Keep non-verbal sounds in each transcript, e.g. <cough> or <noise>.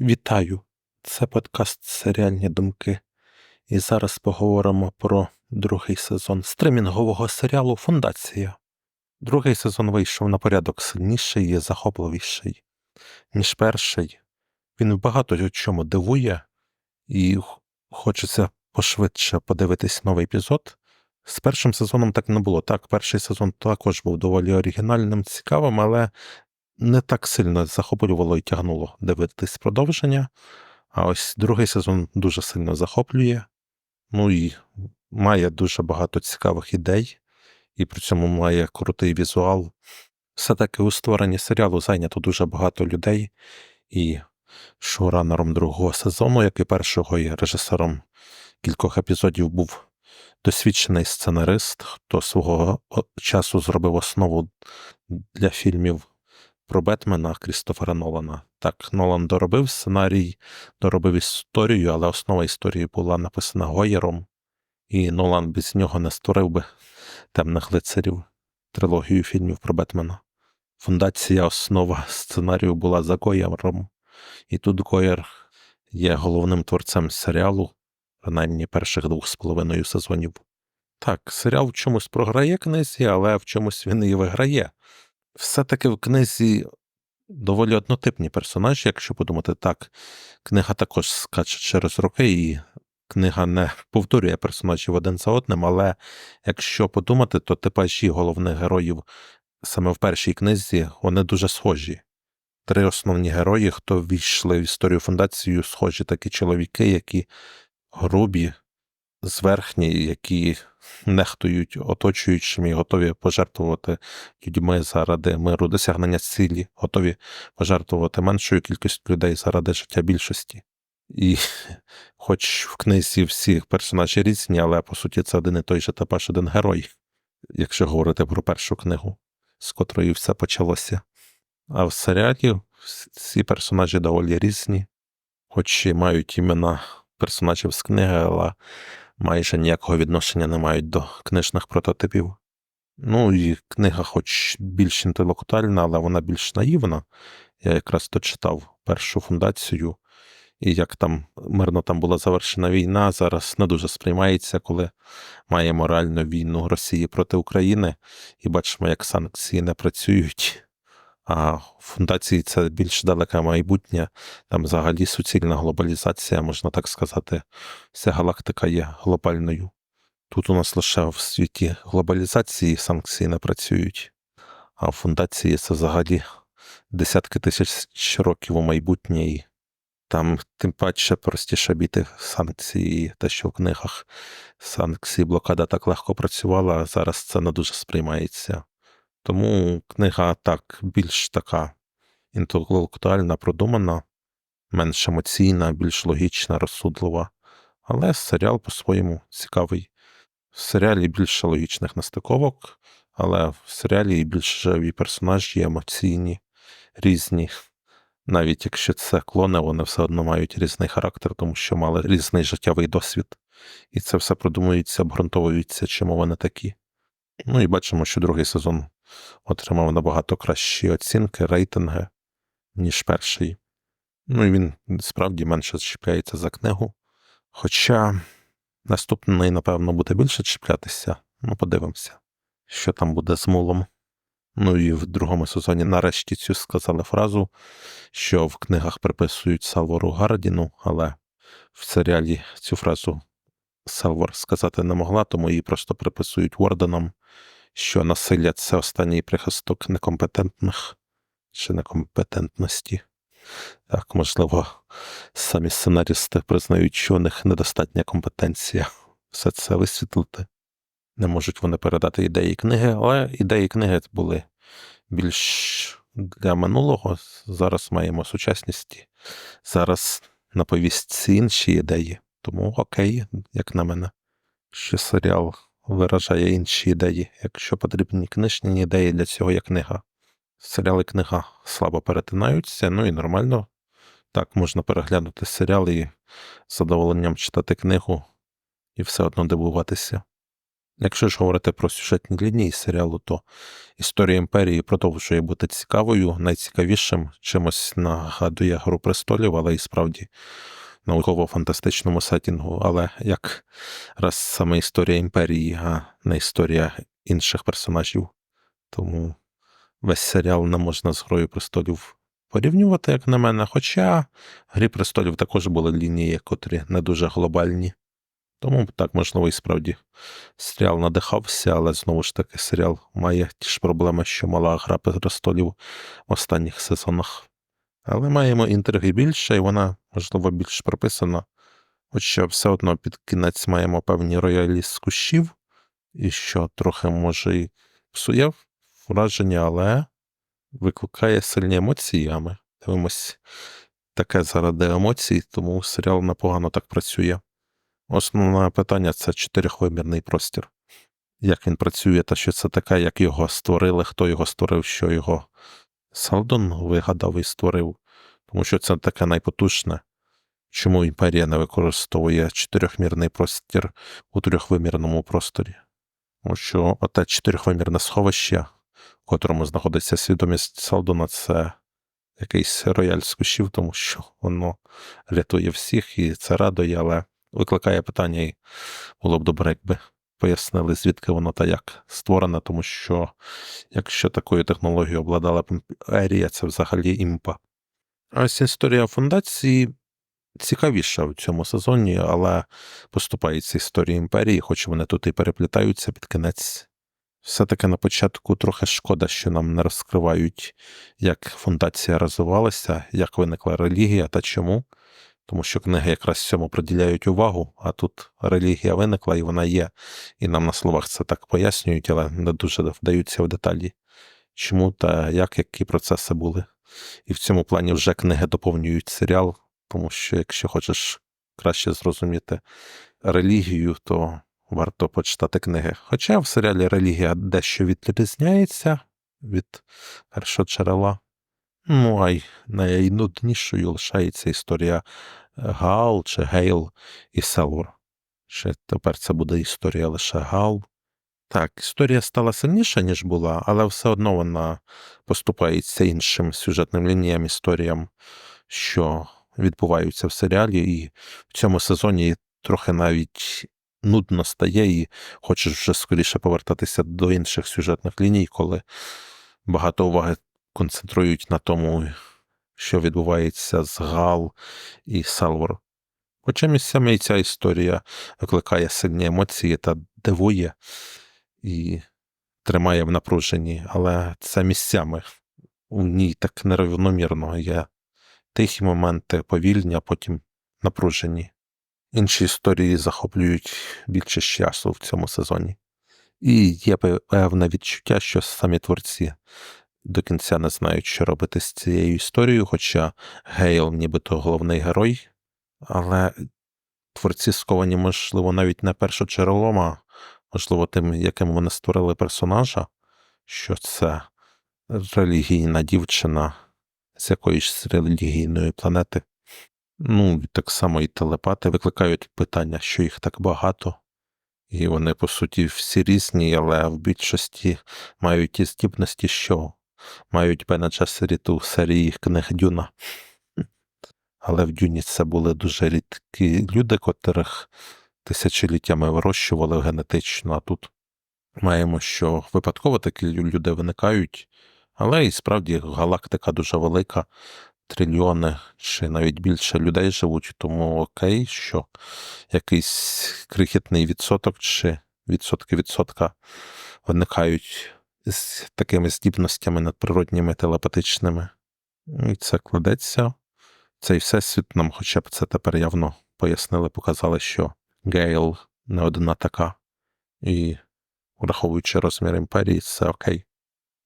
Вітаю! Це подкаст Серіальні думки. І зараз поговоримо про другий сезон стримінгового серіалу Фундація. Другий сезон вийшов на порядок сильніший і захопливіший, ніж перший. Він багато в чому дивує, і хочеться пошвидше подивитись новий епізод. З першим сезоном так не було. Так, перший сезон також був доволі оригінальним, цікавим, але не так сильно захоплювало і тягнуло дивитись продовження. А ось другий сезон дуже сильно захоплює. Ну і має дуже багато цікавих ідей, і при цьому має крутий візуал. Все-таки у створенні серіалу зайнято дуже багато людей, і шоуранером другого сезону, як і першого, і режисером кількох епізодів був досвідчений сценарист, хто свого часу зробив основу для фільмів про Бетмена Крістофера Нолана. Так, Нолан доробив сценарій, доробив історію, але основа історії була написана Гоєром, і Нолан без нього не створив би темних лицарів, трилогію фільмів про Бетмена. Фундація основа сценарію була за Гоєром, і тут Гоєр є головним творцем серіалу, принаймні перших двох з половиною сезонів. Так, серіал в чомусь програє книзі, але в чомусь він і виграє. Все-таки в книзі доволі однотипні персонажі, якщо подумати так. Книга також скаче через роки, і книга не повторює персонажів один за одним, але якщо подумати, то типажі головних героїв саме в першій книзі вони дуже схожі. Три основні герої, хто ввійшли в історію фундацію, схожі такі чоловіки, які грубі, зверхні, які нехтують оточуючими і готові пожертвувати людьми заради миру, досягнення цілі, готові пожертвувати меншою кількістю людей заради життя більшості. І <laughs> хоч в книзі всі персонажі різні, але по суті це один і той же типаж один герой, якщо говорити про першу книгу, з котрої все почалося. А в серіалі всі персонажі доволі різні, хоч і мають імена персонажів з книги, але майже ніякого відношення не мають до книжних прототипів. Ну і книга, хоч більш інтелектуальна, але вона більш наївна. Я якраз дочитав першу фундацію, і як там мирно там була завершена війна, зараз не дуже сприймається, коли маємо реальну війну Росії проти України, і бачимо, як санкції не працюють. А фундації це більш далеке майбутнє, там взагалі суцільна глобалізація, можна так сказати. Вся галактика є глобальною. Тут у нас лише в світі глобалізації санкції не працюють, а фундації це взагалі десятки тисяч років у майбутнє, і там тим паче простіше біти санкції, те, що в книгах санкції, блокада так легко працювала, а зараз це не дуже сприймається. Тому книга так більш така інтелектуальна, продумана, менш емоційна, більш логічна, розсудлива. Але серіал по-своєму цікавий. В серіалі більше логічних нестиковок, але в серіалі більш живі персонажі, емоційні, різні. Навіть якщо це клони, вони все одно мають різний характер, тому що мали різний життєвий досвід. І це все продумується, обґрунтовується, чому вони такі. Ну і бачимо, що другий сезон отримав набагато кращі оцінки, рейтинги, ніж перший. Ну і він справді менше чіпляється за книгу. Хоча наступний, напевно, буде більше чіплятися. Ну, подивимося, що там буде з мулом. Ну і в другому сезоні нарешті цю сказали фразу, що в книгах приписують Салвору Гардіну, але в серіалі цю фразу Салвор сказати не могла, тому її просто приписують Ворденам, що насилля це останній прихисток некомпетентних чи некомпетентності. Так, можливо, самі сценарісти признають, що у них недостатня компетенція все це висвітлити. Не можуть вони передати ідеї книги, але ідеї книги були більш для минулого. Зараз маємо сучасність. Зараз на повістці інші ідеї. Тому окей, як на мене, що серіал виражає інші ідеї. Якщо потрібні книжні ідеї для цього є книга. Серіал і книга слабо перетинаються, ну і нормально. Так, можна переглянути серіал і з задоволенням читати книгу і все одно дивуватися. Якщо ж говорити про сюжетні лінії серіалу, то історія імперії продовжує бути цікавою, найцікавішим, чимось нагадує Гру престолів, але і справді науково-фантастичному сетінгу. Але як раз саме історія імперії, а не історія інших персонажів. Тому весь серіал не можна з Грою престолів порівнювати, як на мене. Хоча Грі престолів також були лінії, котрі не дуже глобальні. Тому так, можливо, і справді серіал надихався, але знову ж таки серіал має ті ж проблеми, що мала гра престолів в останніх сезонах. Але маємо інтриги більше, і вона, можливо, більш прописана. Хоча все одно під кінець маємо певні роялі з кущів, і що трохи може і псує враження, але викликає сильні емоції, а ми дивимось таке заради емоцій, тому серіал непогано так працює. Основне питання це чотирьохвимірний простір. Як він працює, та що це таке, як його створили, хто його створив, що його Салдон вигадав і створив, тому що це таке найпотужне. Чому імперія не використовує чотирьохмірний простір у трьохвимірному просторі? Тому що оте чотирьохвимірне сховище, в котрому знаходиться свідомість Салдона, це якийсь рояль з тому що воно рятує всіх і це радує, але викликає питання, і було б добре, якби пояснили, звідки воно та як створене, тому що якщо такою технологією обладала б Ерія, це взагалі імпа. Ось історія фундації цікавіша в цьому сезоні, але поступається історія імперії, хоч вони тут і переплітаються під кінець. Все-таки на початку трохи шкода, що нам не розкривають, як фундація розвивалася, як виникла релігія та чому тому що книги якраз цьому приділяють увагу, а тут релігія виникла і вона є, і нам на словах це так пояснюють, але не дуже вдаються в деталі, чому та як, які процеси були. І в цьому плані вже книги доповнюють серіал, тому що якщо хочеш краще зрозуміти релігію, то варто почитати книги. Хоча в серіалі релігія дещо відрізняється від першого джерела. Ну, а й найнуднішою лишається історія е, Гал чи Гейл і Селвор. Ще тепер це буде історія лише Гал. Так, історія стала сильніша, ніж була, але все одно вона поступається іншим сюжетним лініям, історіям, що відбуваються в серіалі, і в цьому сезоні трохи навіть нудно стає, і хочеш вже скоріше повертатися до інших сюжетних ліній, коли багато уваги концентрують на тому, що відбувається з Гал і Салвор. Хоча місцями і ця історія викликає сильні емоції та дивує і тримає в напруженні, але це місцями у ній так нерівномірно є тихі моменти, повільні, а потім напружені. Інші історії захоплюють більше часу в цьому сезоні. І є певне відчуття, що самі творці до кінця не знають, що робити з цією історією, хоча Гейл, нібито головний герой, але творці сковані, можливо, навіть не першоджерелом, а можливо, тим, яким вони створили персонажа, що це релігійна дівчина з якоїсь релігійної планети. Ну, так само і телепати викликають питання, що їх так багато. І вони, по суті, всі різні, але в більшості мають ті здібності, що мають Бена ту серії книг Дюна. Але в Дюні це були дуже рідкі люди, котрих тисячоліттями вирощували генетично. А тут маємо, що випадково такі люди виникають, але і справді галактика дуже велика, трильйони чи навіть більше людей живуть, тому окей, що якийсь крихітний відсоток чи відсотки відсотка виникають з такими здібностями надприродніми телепатичними. І це кладеться. Цей всесвіт нам хоча б це тепер явно пояснили, показали, що Гейл не одна така, і, враховуючи розмір імперії, це окей.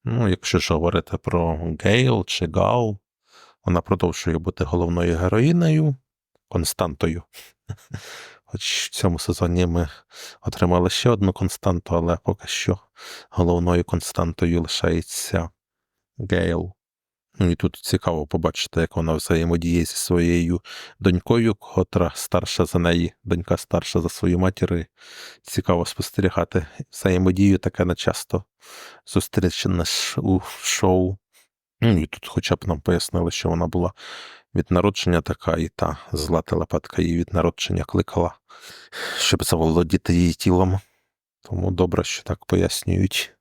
Ну, якщо ж говорити про Гейл чи Гау, вона продовжує бути головною героїнею, константою. Хоч в цьому сезоні ми отримали ще одну константу, але поки що головною константою лишається Гейл. Ну і тут цікаво побачити, як вона взаємодіє зі своєю донькою, котра старша за неї, донька старша за свою матір. І Цікаво спостерігати взаємодію таке не часто зустрічене у шоу. Ну і тут хоча б нам пояснили, що вона була від народження така, і та зла телепатка її від народження кликала, щоб заволодіти її тілом. Тому добре, що так пояснюють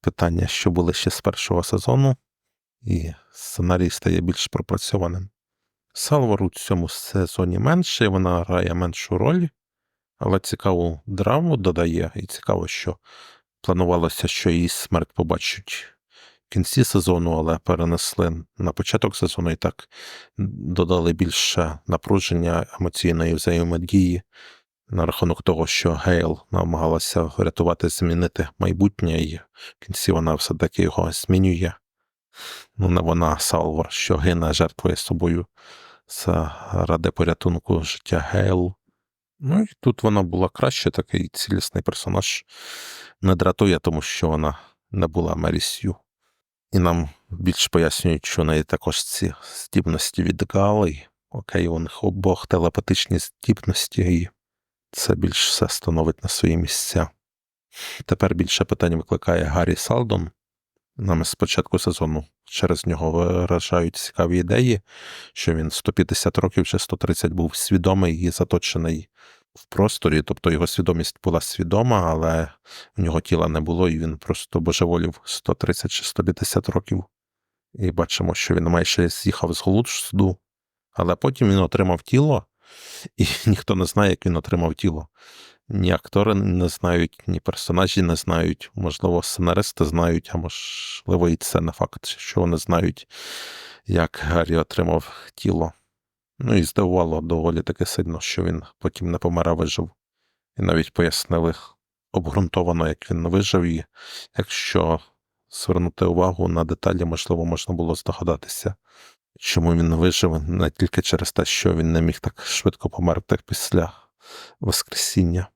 питання, що були ще з першого сезону, і сценарій стає більш пропрацьованим. Салвар у цьому сезоні менше, вона грає меншу роль, але цікаву драму додає, і цікаво, що планувалося, що її смерть побачать в кінці сезону, але перенесли на початок сезону і так додали більше напруження емоційної взаємодії на рахунок того, що Гейл намагалася врятувати, змінити майбутнє, і в кінці вона все-таки його змінює. Ну, не вона Салвар, що гине, жертвує собою заради порятунку життя Гейл. Ну і тут вона була краще, такий цілісний персонаж. Не дратує, тому що вона не була Мерісью. І нам більш пояснюють, що в неї також ці здібності від Гали. Окей, у них обох телепатичні здібності, і це більш все становить на свої місця. Тепер більше питань викликає Гаррі Салдон. Нам з початку сезону через нього виражають цікаві ідеї, що він 150 років чи 130 був свідомий і заточений в просторі, тобто його свідомість була свідома, але в нього тіла не було, і він просто божеволів 130 чи 150 років. І бачимо, що він майже з'їхав з глузду, але потім він отримав тіло, і <laughs> ніхто не знає, як він отримав тіло. Ні актори не знають, ні персонажі не знають, можливо, сценаристи знають, а можливо, і це не факт, що вони знають, як Гаррі отримав тіло. Ну і здивувало доволі таки сильно, що він потім не помер, а вижив. І навіть пояснили обґрунтовано, як він вижив, і якщо звернути увагу на деталі, можливо, можна було здогадатися, чому він вижив не тільки через те, що він не міг так швидко померти після Воскресіння.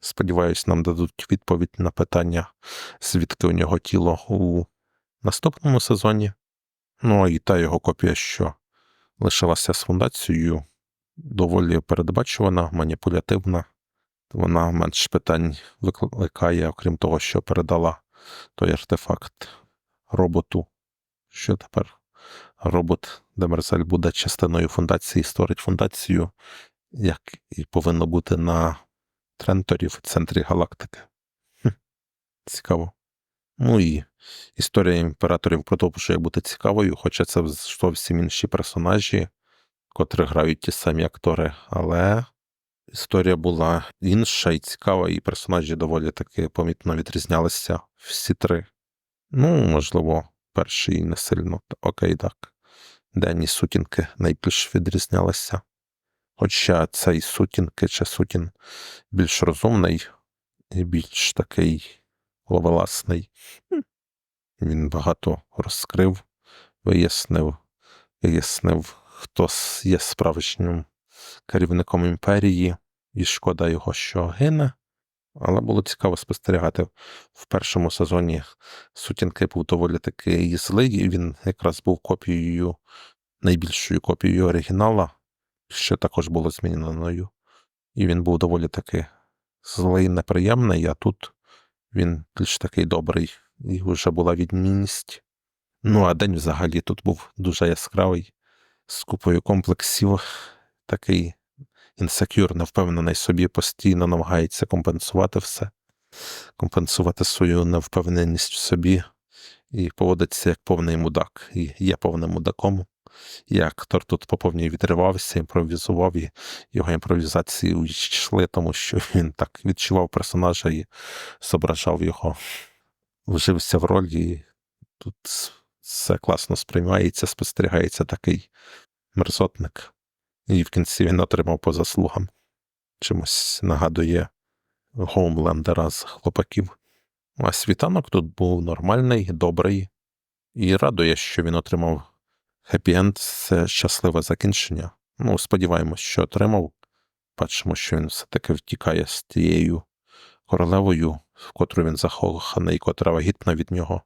Сподіваюсь, нам дадуть відповідь на питання, звідки у нього тіло у наступному сезоні. Ну і та його копія, що лишилася з фундацією, доволі передбачувана, маніпулятивна. Вона менш питань викликає, окрім того, що передала той артефакт роботу. Що тепер робот Демерзель буде частиною фундації, створить фундацію, як і повинно бути на Тренторі в центрі галактики. Хм, Цікаво. Ну і історія імператорів продовжує бути цікавою, хоча це зовсім інші персонажі, котрі грають ті самі актори, але історія була інша і цікава, і персонажі доволі таки помітно відрізнялися всі три. Ну, можливо, перший не сильно. Окей, так. Денні сутінки найбільш відрізнялися. Хоча цей сутінки чи сутін більш розумний і більш такий ловеласний. Він багато розкрив, вияснив, вияснив, хто є справжнім керівником імперії, і шкода його, що гине. Але було цікаво спостерігати. В першому сезоні сутінки був доволі такий злий, і він якраз був копією, найбільшою копією оригінала, що також було зміненою. І він був доволі таки злий, неприємний, а тут він більш такий добрий, і вже була відмінність. Ну, а день взагалі тут був дуже яскравий, з купою комплексів, такий інсекюр, невпевнений собі, постійно намагається компенсувати все, компенсувати свою невпевненість в собі і поводиться як повний мудак, і є повним мудаком. І актор тут по повній відривався, імпровізував, і його імпровізації йшли, тому що він так відчував персонажа і зображав його, вжився в роль, і тут все класно сприймається, спостерігається такий мерзотник. І в кінці він отримав по заслугам. Чимось нагадує Гоумлендера з хлопаків. А світанок тут був нормальний, добрий, і радує, що він отримав хеппі-енд це щасливе закінчення. Ну, сподіваємось, що отримав. Бачимо, що він все-таки втікає з тією королевою, в котру він закоханий, котра вагітна від нього.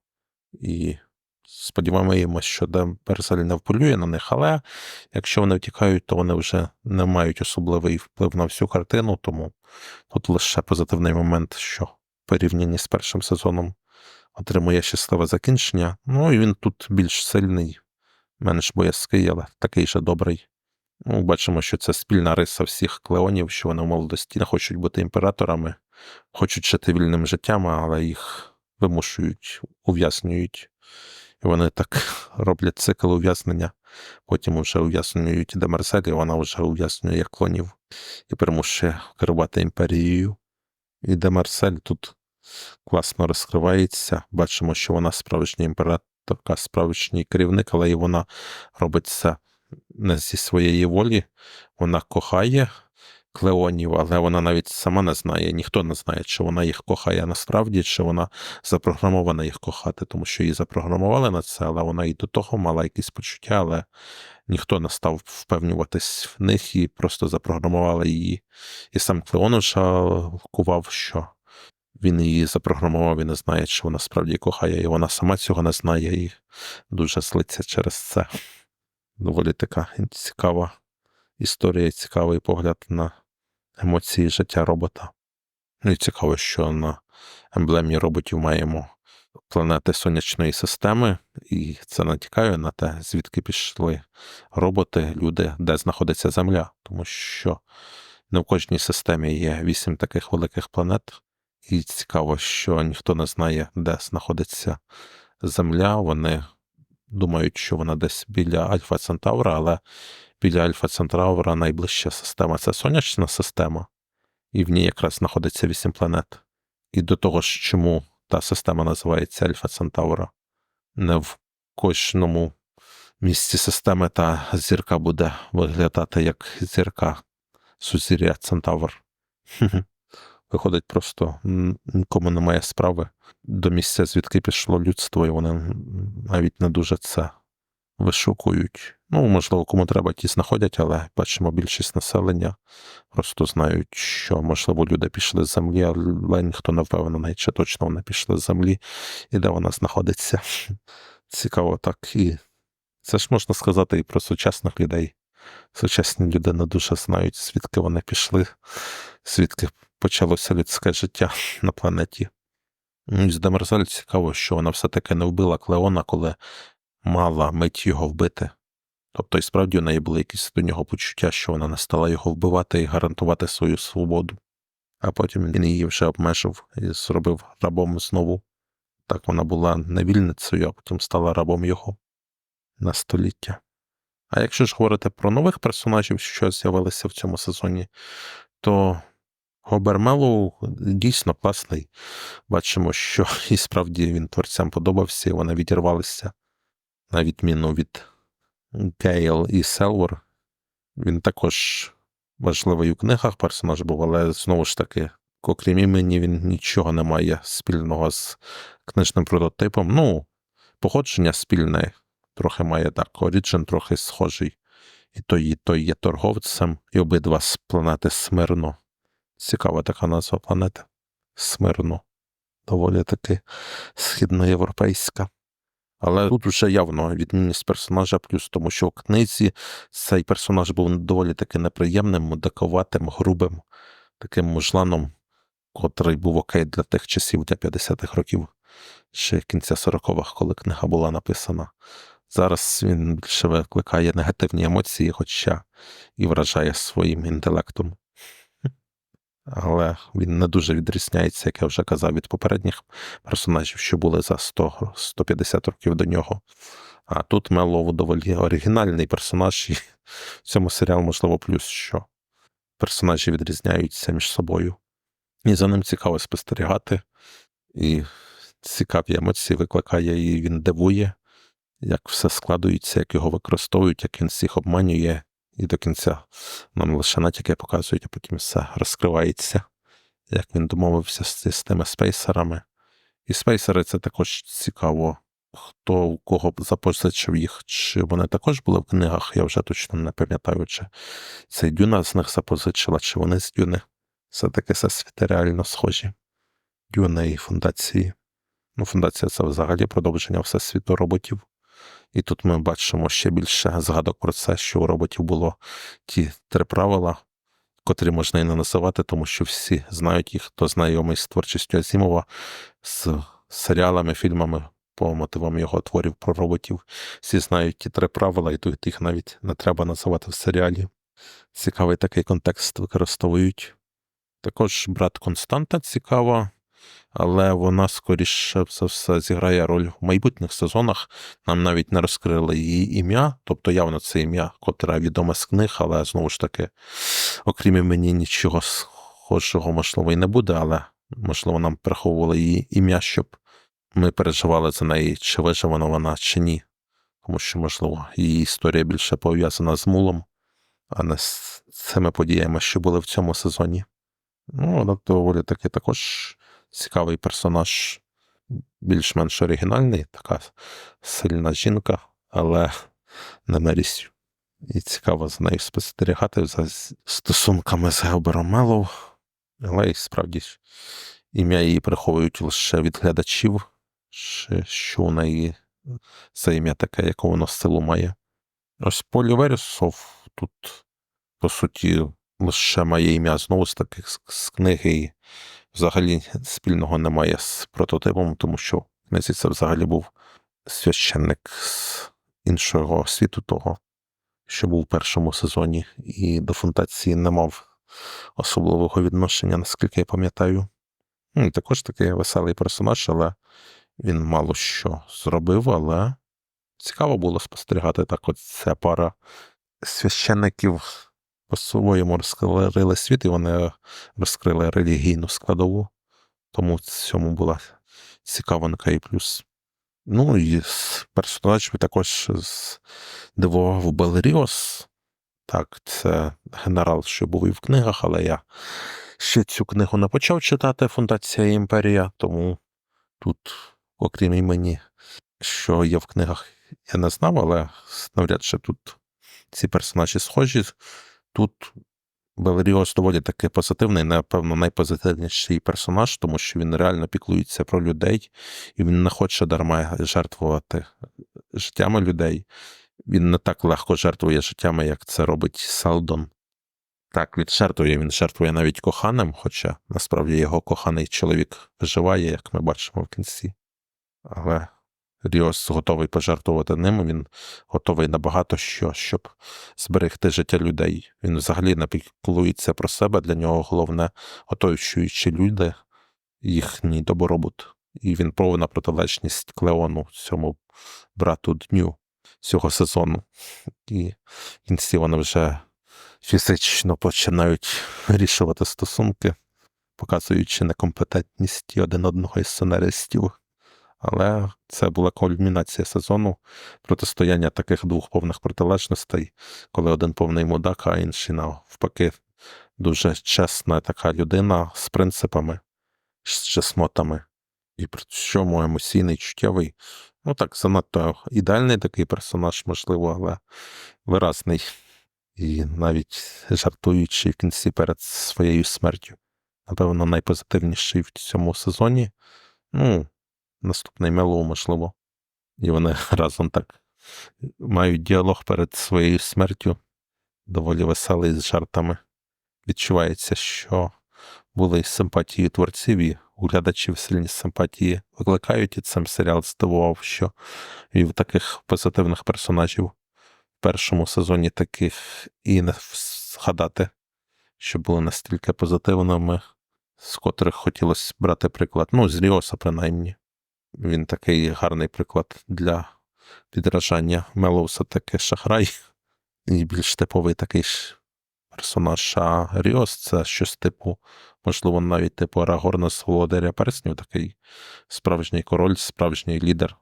І Сподіваємося, що Демерзель не вполює на них, але якщо вони втікають, то вони вже не мають особливий вплив на всю картину, тому тут лише позитивний момент, що в порівнянні з першим сезоном отримує щасливе закінчення. Ну і він тут більш сильний, менш боязкий, але такий же добрий. Ну, бачимо, що це спільна риса всіх клеонів, що вони в молодості не хочуть бути імператорами, хочуть жити вільним життям, але їх вимушують, ув'язнюють. І вони так <laughs> роблять цикл ув'язнення, потім вже Демерсель, і вона вже ув'язнює клонів і примушує керувати імперією. І Демерсель тут класно розкривається. Бачимо, що вона справжня імператорка, справжній керівник, але і вона робить це не зі своєї волі. Вона кохає клеонів, але вона навіть сама не знає, ніхто не знає, чи вона їх кохає насправді, чи вона запрограмована їх кохати, тому що її запрограмували на це, але вона і до того мала якісь почуття, але ніхто не став впевнюватись в них і просто запрограмували її. І сам Клеон жалкував, що він її запрограмував і не знає, чи вона справді кохає, і вона сама цього не знає і дуже злиться через це. Доволі така цікава історія, цікавий погляд на емоції життя робота. Ну і цікаво, що на емблемі роботів маємо планети сонячної системи, і це натякає на те, звідки пішли роботи, люди, де знаходиться Земля, тому що не в кожній системі є вісім таких великих планет, і цікаво, що ніхто не знає, де знаходиться Земля. Вони думають, що вона десь біля Альфа Центавра, але біля Альфа Центавра найближча система це сонячна система, і в ній якраз знаходиться вісім планет. І до того ж, чому та система називається Альфа Центавра, не в кожному місці системи та зірка буде виглядати як зірка Сузір'я Центавр. <laughs> Виходить, просто нікому немає справи до місця, звідки пішло людство, і вони навіть не дуже це вишукують. Ну, можливо, кому треба, ті знаходять, але бачимо, більшість населення просто знають, що, можливо, люди пішли з землі, але ніхто не впевнений, чи точно вони пішли з землі і де вона знаходиться. <laughs> Цікаво так. І це ж можна сказати і про сучасних людей. Сучасні люди не дуже знають, звідки вони пішли, звідки почалося людське життя <laughs> на планеті. З Демерзаль цікаво, що вона все-таки не вбила Клеона, коли мала мить його вбити. Тобто, і справді у неї були якісь до нього почуття, що вона не стала його вбивати і гарантувати свою свободу. А потім він її вже обмежив і зробив рабом знову. Так вона була невільницею, а потім стала рабом його на століття. А якщо ж говорити про нових персонажів, що з'явилися в цьому сезоні, то Гобермелоу дійсно класний. Бачимо, що <laughs> і справді він творцям подобався, і вони відірвалися на відміну від Гейл і Селвор. Він також важливий у книгах персонаж був, але знову ж таки, окрім імені, він нічого не має спільного з книжним прототипом. Ну, походження спільне, трохи має так, Оріджин трохи схожий. І той, і той є торговцем, і обидва з планети Смирно. Цікава така назва планети. Смирно. Доволі таки східноєвропейська. Але тут вже явно відмінність персонажа, плюс тому, що в книзі цей персонаж був доволі таки неприємним, мудаковатим, грубим, таким мужланом, котрий був окей для тих часів, для 50-х років, ще кінця 40-х, коли книга була написана. Зараз він більше викликає негативні емоції, хоча і вражає своїм інтелектом але він не дуже відрізняється, як я вже казав, від попередніх персонажів, що були за 100-150 років до нього. А тут Меллоу доволі оригінальний персонаж, і в цьому серіал, можливо, плюс, що персонажі відрізняються між собою. І за ним цікаво спостерігати, і цікаві емоції викликає, і він дивує, як все складується, як його використовують, як він всіх обманює, і до кінця нам лише натяки показують, а потім все розкривається, як він домовився з, з тими спейсерами. І спейсери це також цікаво, хто у кого запозичив їх, чи вони також були в книгах, я вже точно не пам'ятаю, чи це Дюна з них запозичила, чи вони з Дюни. Все таки всесвіти реально схожі. Дюна і фундації. Ну, фундація це взагалі продовження всесвіту роботів. І тут ми бачимо ще більше згадок про це, що у роботів було ті три правила, котрі можна і не називати, тому що всі знають їх, хто знайомий з творчістю Азімова, з серіалами, фільмами по мотивам його творів про роботів. Всі знають ті три правила, і тут їх навіть не треба називати в серіалі. Цікавий такий контекст використовують. Також брат Константа цікава, але вона, скоріше за все, зіграє роль в майбутніх сезонах. Нам навіть не розкрили її ім'я, тобто явно це ім'я, котре відоме з книг, але знову ж таки, окрім імені, нічого схожого, можливо, і не буде, але можливо нам приховували її ім'я, щоб ми переживали за неї, чи виживана вона, чи ні. Тому що, можливо, її історія більше пов'язана з мулом, а не з цими подіями, що були в цьому сезоні. Ну, вона доволі таки також цікавий персонаж, більш-менш оригінальний, така сильна жінка, але не Меріс. І цікаво за нею спостерігати за стосунками з Гелбером Мелов. Але і справді ім'я її приховують лише від глядачів, що у неї це ім'я таке, яке воно силу має. Ось Полі Верісов тут, по суті, лише має ім'я знову з таких з книги взагалі спільного немає з прототипом, тому що книзі це взагалі був священник з іншого світу того, що був у першому сезоні, і до фундації не мав особливого відношення, наскільки я пам'ятаю. Ну, Також такий веселий персонаж, але він мало що зробив, але цікаво було спостерігати так. От ця пара священників по-своєму розкрили світ, і вони розкрили релігійну складову. Тому в цьому була цікавинка і плюс. Ну і з персонажів також здивував Белеріос. Так, це генерал, що був і в книгах, але я ще цю книгу не почав читати Фундація Імперія, тому тут, окрім імені, що є в книгах, я не знав, але навряд чи тут ці персонажі схожі. Тут Белеріос доволі таки позитивний, напевно, найпозитивніший персонаж, тому що він реально піклується про людей, і він не хоче дарма жертвувати життями людей. Він не так легко жертвує життями, як це робить Селдон. Так, він жертвує, він жертвує навіть коханим, хоча насправді його коханий чоловік виживає, як ми бачимо в кінці. Але Ріос готовий пожертвувати ним, він готовий на багато що, щоб зберегти життя людей. Він взагалі не піклується про себе, для нього головне оточуючі люди, їхній добробут. І він повна протилежність Клеону, цьому брату дню цього сезону. І в кінці вони вже фізично починають вирішувати стосунки, показуючи некомпетентність один одного із сценаристів. Але це була кульмінація сезону протистояння таких двох повних протилежностей, коли один повний мудак, а інший навпаки дуже чесна така людина з принципами, з чеснотами, і при чому емоційний, чуттєвий. Ну так, занадто ідеальний такий персонаж, можливо, але виразний. І навіть жартуючи в кінці перед своєю смертю. Напевно, найпозитивніший в цьому сезоні. Ну, наступний Мелоу, можливо. І вони <laughs> разом так мають діалог перед своєю смертю, доволі веселий з жартами. Відчувається, що були симпатії творців і у глядачів сильні симпатії викликають, і цим серіал здивував, що і в таких позитивних персонажів в першому сезоні таких і не згадати, що були настільки позитивними, з котрих хотілося брати приклад. Ну, з Ріоса, принаймні. Він такий гарний приклад для підражання. Мелоуса таки шахрай, і більш типовий такий ж персонаж. Ріос це щось типу, можливо, навіть типу Арагорна з Перснів, такий справжній король, справжній лідер,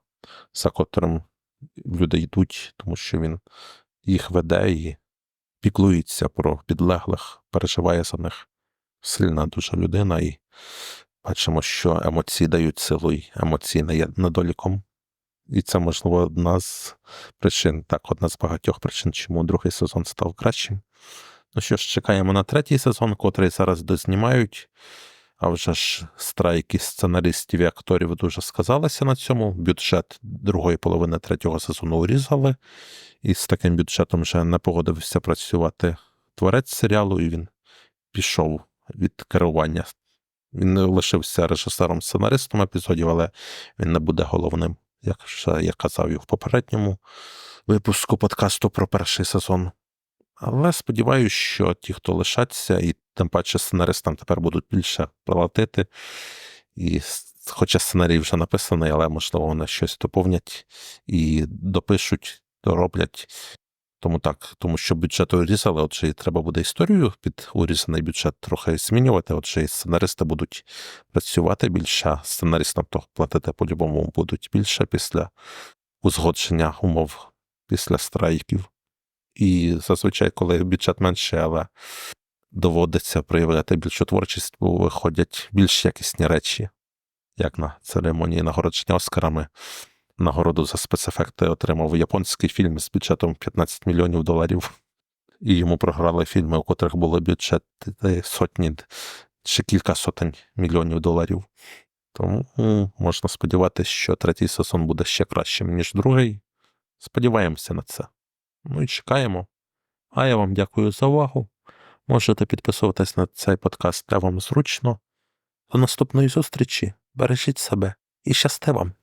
за котрим люди йдуть, тому що він їх веде і піклується про підлеглих, переживає за них. Сильна дуже людина і Бачимо, що емоції дають силу і емоції не є недоліком. І це, можливо, одна з причин, так, одна з багатьох причин, чому другий сезон став кращим. Ну що ж, чекаємо на третій сезон, котрий зараз дознімають. А вже ж страйки сценаристів і акторів дуже сказалися на цьому. Бюджет другої половини третього сезону урізали, і з таким бюджетом вже не погодився працювати творець серіалу, і він пішов від керування. Він не лишився режисером-сценаристом епізодів, але він не буде головним, як вже я казав і в попередньому випуску подкасту про перший сезон. Але сподіваюся, що ті, хто лишаться, і тим паче сценаристам тепер будуть більше платити. І хоча сценарій вже написаний, але можливо вони щось доповнять і допишуть, дороблять. Тому так, тому що бюджет урізали, отже, і треба буде історію під урізаний бюджет трохи змінювати. Отже, і сценаристи будуть працювати більше, сценаристам то платити по-любому будуть більше після узгодження умов після страйків. І зазвичай, коли бюджет менше, але доводиться проявляти більшу творчість, бо виходять більш якісні речі, як на церемонії нагородження Оскарами. Нагороду за спецефекти отримав японський фільм з бюджетом 15 мільйонів доларів. І йому програли фільми, у котрих було бюджет сотні чи кілька сотень мільйонів доларів. Тому можна сподіватися, що третій сезон буде ще кращим, ніж другий. Сподіваємося на це. Ну і чекаємо. А я вам дякую за увагу. Можете підписуватись на цей подкаст, де вам зручно. До наступної зустрічі. Бережіть себе і щасти вам!